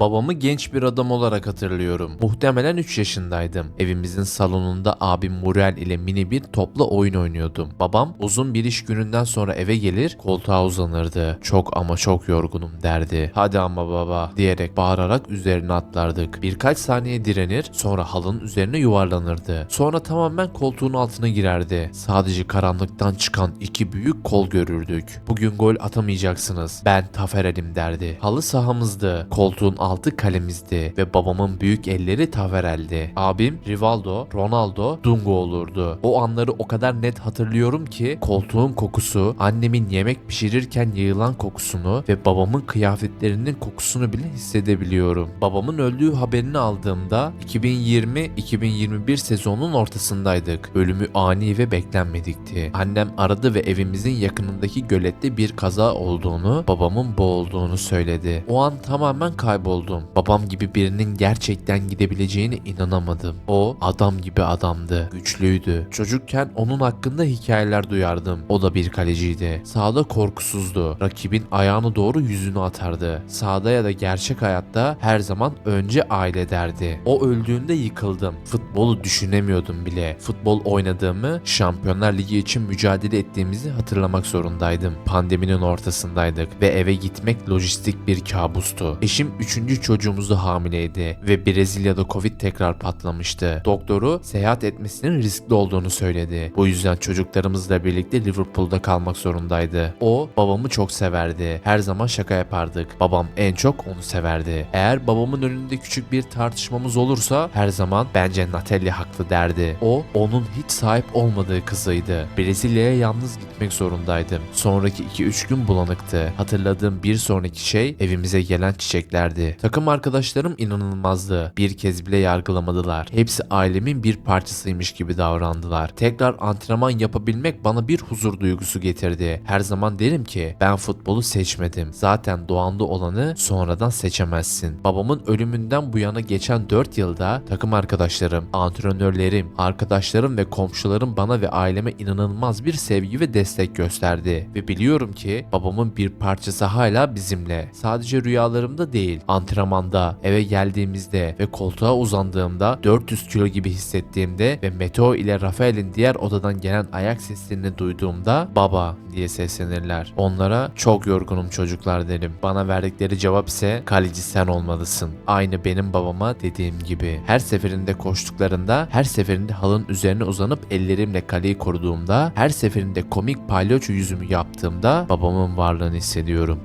Babamı genç bir adam olarak hatırlıyorum. Muhtemelen 3 yaşındaydım. Evimizin salonunda abim Muriel ile mini bir topla oyun oynuyordum. Babam uzun bir iş gününden sonra eve gelir koltuğa uzanırdı. Çok ama çok yorgunum derdi. Hadi ama baba diyerek bağırarak üzerine atlardık. Birkaç saniye direnir sonra halının üzerine yuvarlanırdı. Sonra tamamen koltuğun altına girerdi. Sadece karanlıktan çıkan iki büyük kol görürdük. Bugün gol atamayacaksınız. Ben Taferel'im derdi. Halı sahamızdı. Koltuğun altı kalemizdi ve babamın büyük elleri Taferel'di. Abim Rivaldo, Ronaldo, Dungo olurdu. O anları o kadar net hatırlıyorum ki koltuğun kokusu, annemin yemek pişirirken yayılan kokusunu ve babamın kıyafetlerinin kokusunu bile hissedebiliyorum. Babamın öldüğü haberini aldığımda 2020-2021 sezonunun ortasındaydık. Ölümü ani ve beklenmedikti. Annem aradı ve evimizin yakınındaki gölette bir kaza olduğunu, babamın boğulduğunu söyledi. O an tamamen kayboldum. Babam gibi birinin gerçekten gidebileceğine inanamadım. O adam gibi adamdı. Güçlüydü. Çocukken onun hakkında hikayeler duyardım. O da bir kaleciydi. Sahada korkusuzdu. Rakibin ayağını doğru yüzünü atardı. Sahada ya da gerçek hayatta her zaman önce aile derdi. O öldüğünde yıkıldım. Futbolu düşünemiyordum bile. Futbol oynadığımı, Şampiyonlar Ligi için mücadele ettiğimizi hatırlamak zorundaydım. Pandeminin ortasındaydık ve eve gitmek lojistik bir kabustu. Eşim 3. çocuğumuzu hamileydi ve Brezilya'da Covid tekrar patlamıştı. Doktoru seyahat etmesinin riskli olduğunu söyledi. Bu yüzden çocuklarımızla birlikte Liverpool'da kalmak zorundaydı. O babamı çok severdi. Her zaman şaka yapardık. Babam en çok onu severdi. Eğer babamın önünde küçük bir tartışmamız olursa her zaman bence Natalie haklı derdi. O onun hiç sahip olmadığı kızıydı. Brezilya'ya yalnız gitmek zorundaydım. Sonraki 2-3 gün bulanıktı. Hatırladığım bir sonraki şey evimize gelen çiçeklerdi. Takım arkadaşlarım inanılmazdı. Bir kez bile yargılamadılar. Hepsi ailemin bir parçasıymış gibi davrandılar. Tekrar antrenman yapabilmek bana bir huzur duygusu getirdi. Her zaman derim ki ben futbolu seçmedim. Zaten doğanda olanı sonradan seçemezsin. Babamın ölümünden bu yana geçen 4 yılda takım arkadaşlarım, antrenörlerim, arkadaşlarım ve komşularım bana ve aileme inanılmaz bir sevgi ve destek gösterdi. Ve biliyorum ki babamın bir parçası hala bizimle. Sadece rüyalarımda değil, antrenmanda, eve geldiğimizde ve koltuğa uzandığımda 400 kilo gibi hissettiğimde ve Meteo ile Rafael'in diğer odadan gelen ayak seslerini duyduğumda baba diye seslenirler. Onlara çok yorgunum çocuklar derim. Bana verdikleri cevap ise kaleci sen olmalısın. Aynı benim babama dediğim gibi. Her seferinde koştuklarında, her seferinde halın üzerine uzanıp ellerimle kaleyi koruduğumda, her seferinde komik palyaço yüzümü yaptığımda babamın varlığını hissediyorum.